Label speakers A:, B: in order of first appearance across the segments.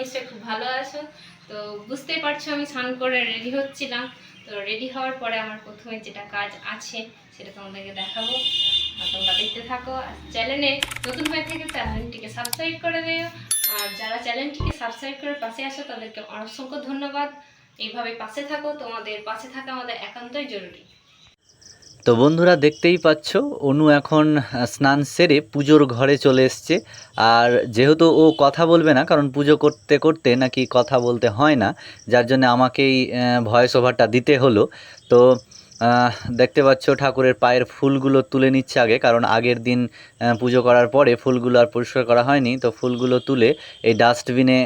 A: নিশ্চয়ই খুব ভালো আছো। তো বুঝতেই পারছ আমি স্নান করে রেডি হচ্ছিলাম। তো রেডি হওয়ার পরে আমার প্রথমে যেটা কাজ আছে সেটা তোমাদেরকে দেখাবো। আর তোমরা দেখতে থাকো। আর চ্যানেলে নতুন হয়ে থেকে চ্যানেলটিকে সাবস্ক্রাইব করে দিও। আর যারা চ্যানেলটিকে সাবস্ক্রাইব করে পাশে আসো তাদেরকে অসংখ্য ধন্যবাদ। এইভাবে পাশে থাকো। তোমাদের পাশে থাকা আমাদের একান্তই জরুরি।
B: তো বন্ধুরা দেখতেই পাচ্ছ, অনু এখন স্নান সেরে পুজোর ঘরে চলে এসছে। আর যেহেতু ও কথা বলবে না, কারণ পুজো করতে করতে নাকি কথা বলতে হয় না, যার জন্য আমাকেই ভয়েস ওভারটা দিতে হলো। তো দেখতে পাচ্ছ ঠাকুরের পায়ের ফুলগুলো তুলে নিচ্ছে আগে, কারণ আগের দিন পুজো করার পরে ফুলগুলো আর পরিষ্কার করা হয়নি, তো ফুলগুলো তুলে এই ডাস্টবিনে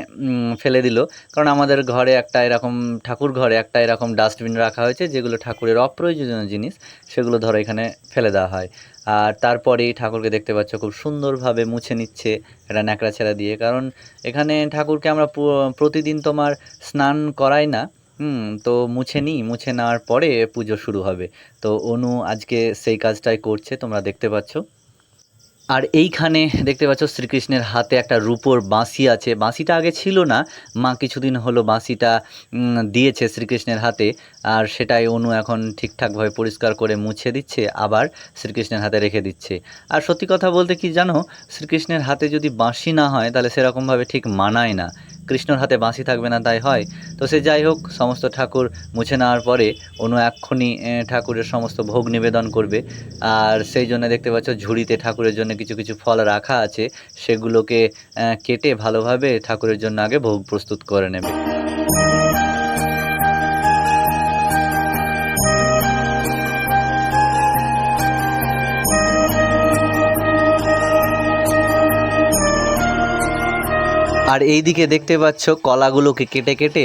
B: ফেলে দিল। কারণ আমাদের ঘরে একটা এরকম, ঠাকুর ঘরে একটা এরকম ডাস্টবিন রাখা হয়েছে, যেগুলো ঠাকুরের অপ্রয়োজনীয় জিনিস, সেগুলো ধরো এখানে ফেলে দেওয়া হয়। আর তারপরেই ঠাকুরকে দেখতে পাচ্ছ খুব সুন্দরভাবে মুছে নিচ্ছে একটা ন্যাকড়া ছেঁড়া দিয়ে, কারণ এখানে ঠাকুরকে আমরা প্রতিদিন তোমার স্নান করাই না হুম, তো মুছে নিই মুছে নেওয়ার পরে পুজো শুরু হবে। তো অনু আজকে সেই কাজটাই করছে, তোমরা দেখতে পাচ্ছ। আর এইখানে দেখতে পাচ্ছ শ্রীকৃষ্ণের হাতে একটা রূপোর বাঁশি আছে। বাঁশিটা আগে ছিল না, মা কিছুদিন হলো বাঁশিটা দিয়েছে শ্রীকৃষ্ণের হাতে। আর সেটাই অনু এখন ঠিকঠাকভাবে পরিষ্কার করে মুছে দিচ্ছে, আবার শ্রীকৃষ্ণের হাতে রেখে দিচ্ছে। আর সত্যি কথা বলতে কি জানো, শ্রীকৃষ্ণের হাতে যদি বাঁশি না হয়, তাহলে সেরকমভাবে ঠিক মানায় না। কৃষ্ণর হাতে বাঁশি থাকবে না তাই হয়। তো সে যাই হোক, সমস্ত ঠাকুর মুছে নেওয়ার পরে অনু এক্ষুনি ঠাকুরের সমস্ত ভোগ নিবেদন করবে। আর সেই জন্য দেখতে পাচ্ছ, ঝুড়িতে ঠাকুরের জন্য কিছু কিছু ফল রাখা আছে। সেগুলোকে কেটে ভালোভাবে ঠাকুরের জন্য আগে ভোগ প্রস্তুত করে নেবে। আর এই দিকে দেখতে পাচ্ছ কলাগুলোকে কেটে কেটে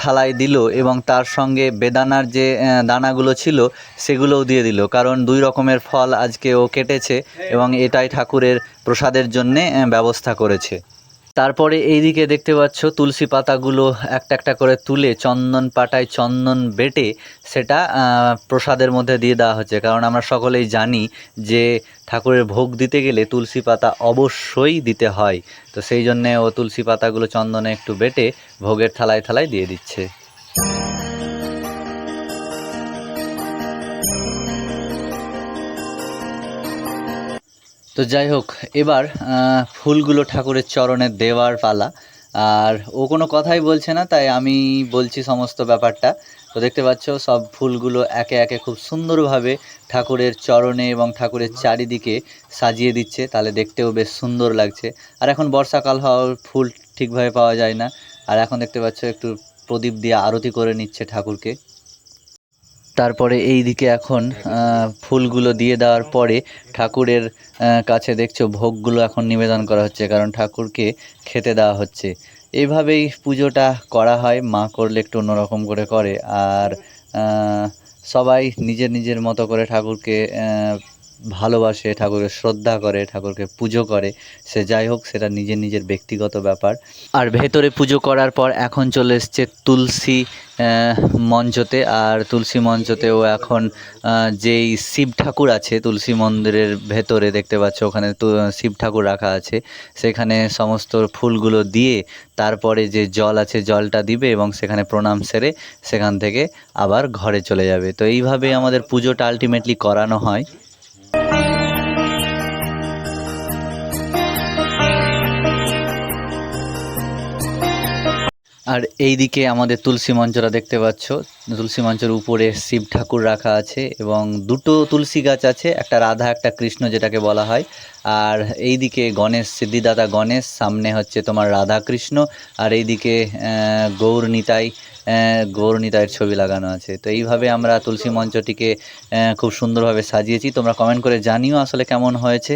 B: থালায় দিল এবং তার সঙ্গে বেদানার যে দানাগুলো ছিল সেগুলোও দিয়ে দিল। কারণ দুই রকমের ফল আজকে ও কেটেছে এবং এটাই ঠাকুরের প্রসাদের জন্যে ব্যবস্থা করেছে। তারপরে এইদিকে দেখতে পাচ্ছ তুলসী পাতাগুলো একটা একটা করে তুলে চন্দন পাটায় চন্দন বেটে সেটা প্রসাদের মধ্যে দিয়ে দেওয়া হচ্ছে। কারণ আমরা সকলেই জানি যে ঠাকুরের ভোগ দিতে গেলে তুলসী পাতা অবশ্যই দিতে হয়। তো সেই জন্যে ও তুলসী পাতাগুলো চন্দনে একটু বেটে ভোগের থালায় থালায় দিয়ে দিচ্ছে। তো যাই হোক, এবার ফুলগুলো ঠাকুরের চরণে দেওয়ার পালা। আর ও কোনো কথাই বলছে না, তাই আমি বলছি সমস্ত ব্যাপারটা। তো দেখতে পাচ্ছ, সব ফুলগুলো একে একে খুব সুন্দরভাবে ঠাকুরের চরণে এবং ঠাকুরের চারিদিকে সাজিয়ে দিচ্ছে। তাহলে দেখতেও বেশ সুন্দর লাগছে। আর এখন বর্ষাকাল হওয়ার ফুল ঠিকভাবে পাওয়া যায় না। আর এখন দেখতে পাচ্ছ, একটু প্রদীপ দিয়ে আরতি করে নিচ্ছে ঠাকুরকে। তারপরে এই দিকে এখন ফুলগুলো দিয়ে দেওয়ার পরে ঠাকুরের কাছে দেখছ ভোগগুলো এখন নিবেদন করা হচ্ছে, কারণ ঠাকুরকে খেতে দেওয়া হচ্ছে। এইভাবেই পুজোটা করা হয়, মা করলে একটু অন্যরকম করে করে, আর সবাই নিজের নিজের মতো করে ঠাকুরকে ভালোবাসে, ঠাকুরকে শ্রদ্ধা করে, ঠাকুরকে পুজো করে, সে যাই হোক, সেটা নিজের নিজের ব্যক্তিগত ব্যাপার। আর ভেতরে পুজো করার পর এখন চলে এসছে তুলসী মঞ্চতে, আর তুলসী মঞ্চতেও এখন যেই শিব ঠাকুর আছে, তুলসী মন্দিরের ভেতরে দেখতে পাচ্ছ, ওখানে শিব ঠাকুর রাখা আছে। সেখানে সমস্ত ফুলগুলো দিয়ে তারপরে যে জল আছে, জলটা দিবে এবং সেখানে প্রণাম সেরে সেখান থেকে আবার ঘরে চলে যাবে। তো এইভাবে আমাদের পুজোটা আলটিমেটলি করানো হয়। আর এইদিকে আমাদের তুলসী মঞ্চটা দেখতে পাচ্ছ। তুলসী মঞ্চের উপরে শিব ঠাকুর রাখা আছে এবং দুটো তুলসী গাছ আছে, একটা রাধা, একটা কৃষ্ণ যেটাকে বলা হয়। আর এইদিকে গণেশ, সিদ্ধিদাতা গণেশ, সামনে হচ্ছে তোমার রাধা কৃষ্ণ, আর এইদিকে গৌর নিতাই গৌর নিতাইয়ের ছবি লাগানো আছে। তো এইভাবে আমরা তুলসী মঞ্চটিকে খুব সুন্দরভাবে সাজিয়েছি। তোমরা কমেন্ট করে জানিও আসলে কেমন হয়েছে।